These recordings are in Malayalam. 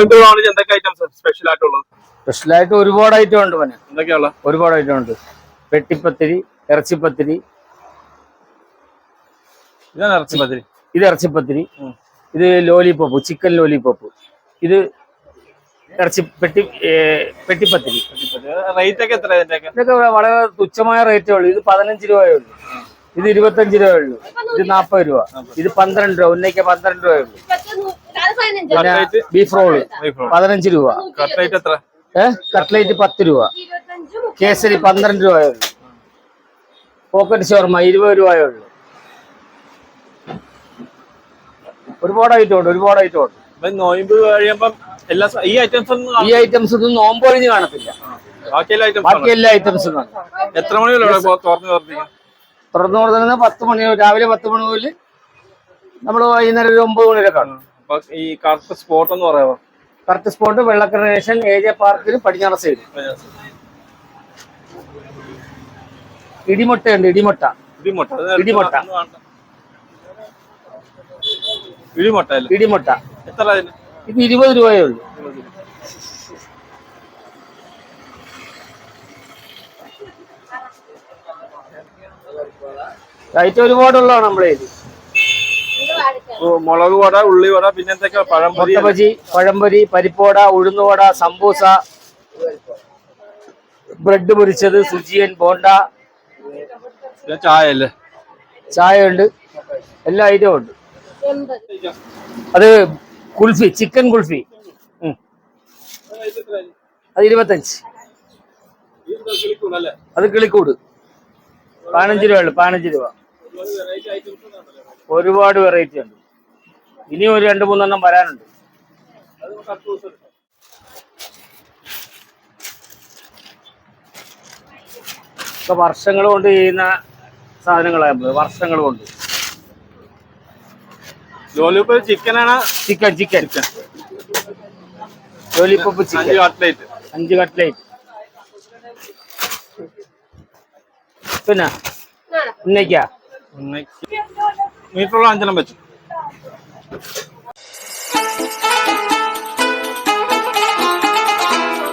എന്തൊക്കെ ഐറ്റംസ് സ്പെഷ്യൽ ആയിട്ടുള്ളത്? സ്പെഷ്യലായിട്ട് ഒരുപാട് ഐറ്റം ഉണ്ട് പന എന്തൊക്കെയുള്ള ഒരുപാട് ഐറ്റം ഉണ്ട്. വെട്ടിപ്പത്തിരി ഇറച്ചിപ്പത്തിരി. ഇതാണ് ഇറച്ചിപ്പത്തിരി. ഇത് ഇറച്ചിപ്പത്തിരി. ഇത് ലോലിപോപ്പ് ചിക്കൻ ലോലിപോപ്പ്. ഇത് ഇറച്ചി പെട്ടി പെട്ടിപ്പത്തിരി. റേറ്റ് ഒക്കെ എത്ര ഇതൊക്കെ വളരെ തുച്ഛമായ റേറ്റേ ഉള്ളൂ. ഇത് പതിനഞ്ച് രൂപയേ ഉള്ളൂ. ഇത് ഇരുപത്തഞ്ച് രൂപയേ ഉള്ളൂ. ഇത് നാൽപ്പത് രൂപ. ഇത് പന്ത്രണ്ട് രൂപ. ഉന്നയ്ക്ക് പന്ത്രണ്ട് രൂപയേ ഉള്ളൂ. ബീഫ് റോൾ പതിനഞ്ച് രൂപ. കട്ട്ലേറ്റ് എത്ര? ഏഹ് കട്ട്ലേറ്റ് പത്ത് രൂപ. കേസരി പന്ത്രണ്ട് രൂപ ഉള്ളൂ പോക്കറ്റ് ഷോർമ ഇരുപത് രൂപയേ ഉള്ളൂ ഒരുപാട് ഐറ്റം ഉണ്ട് ഒരുപാട് ഐറ്റം ഉണ്ട്. നോയമ്പ് കഴിയുമ്പം എല്ലാ ഈ ഐറ്റംസ് ഒന്നും ഈ ഐറ്റംസ് ഒന്നും നോമ്പൊഴിഞ്ഞ് കാണത്തില്ല. ബാക്കി എല്ലാ ഐറ്റംസ് എത്ര മണി വരെ തുറന്നു തുറന്നു പത്ത് മണി രാവിലെ പത്ത് മണി മുതൽ നമ്മൾ വൈകുന്നേരം ഒരു ഒമ്പത് മണി വരെ കാണും. ഈ കറക്റ്റ് സ്പോട്ട് എന്ന് പറയാമോ? കറക്റ്റ് സ്പോട്ട് വെള്ളക്കര സ്റ്റേഷൻ എ പാർക്കിൽ പടിഞ്ഞാറ സൈഡ് ഇടിമുട്ടയുണ്ട് ഇടിമുട്ട. ഇടിമുട്ട. ഇടിമുട്ട. ഇടിമുട്ട ഇടിമുട്ട. എത്ര ഇത് ഇരുപത് രൂപയേ ഉള്ളൂ. റൈറ്റ് ഒരുപാടുള്ളതാണ് നമ്മളേത് ഇത് മുളക് വട ഉള്ളി വട പിന്നെ എന്തൊക്കെ പഴംപൊരി മുട്ടബജി പഴംപൊരി പരിപ്പോട ഉഴുന്നുവട സമ്പൂസ ബ്രെഡ് പൊരിച്ചത് സുജിയൻ ബോണ്ട. ചായ അല്ലേ ചായ ഉണ്ട് എല്ലാ ഐറ്റവും ഉണ്ട്. അത് കുൽഫി ചിക്കൻ കുൽഫി. അത് ഇരുപത്തഞ്ച്. അത് കിളിക്കൂട്. പതിനഞ്ച് രൂപ ഉള്ളു പതിനഞ്ച് രൂപ. ഒരുപാട് വെറൈറ്റി ഉണ്ട്. ഇനി ഒരു രണ്ട് മൂന്നെണ്ണം വരാനുണ്ട്. ഇപ്പൊ വർഷങ്ങൾ കൊണ്ട് ചെയ്യുന്ന സാധനങ്ങളാണ് വർഷങ്ങൾ കൊണ്ട്. ലോലിപ്പ് ചിക്കനാണ്? Chicken chicken. ലോലിപ്പോപ്പ് അഞ്ച് ചിക്കൻ. കട്ട്ലേറ്റ് അഞ്ച് കട്ട്ലേറ്റ് പിന്നെ? ഉന്നയ്ക്ക? മീറ്ററുള്ള അഞ്ചെണ്ണം വെച്ചു.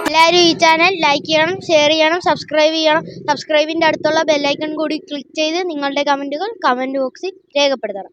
എല്ലാവരും ഈ ചാനൽ ലൈക്ക് ചെയ്യണം ഷെയർ ചെയ്യണം സബ്സ്ക്രൈബ് ചെയ്യണം. സബ്സ്ക്രൈബിന്റെ അടുത്തുള്ള ബെല്ലൈക്കൺ കൂടി ക്ലിക്ക് ചെയ്ത് നിങ്ങളുടെ കമന്റുകൾ കമന്റ് ബോക്സിൽ രേഖപ്പെടുത്തണം.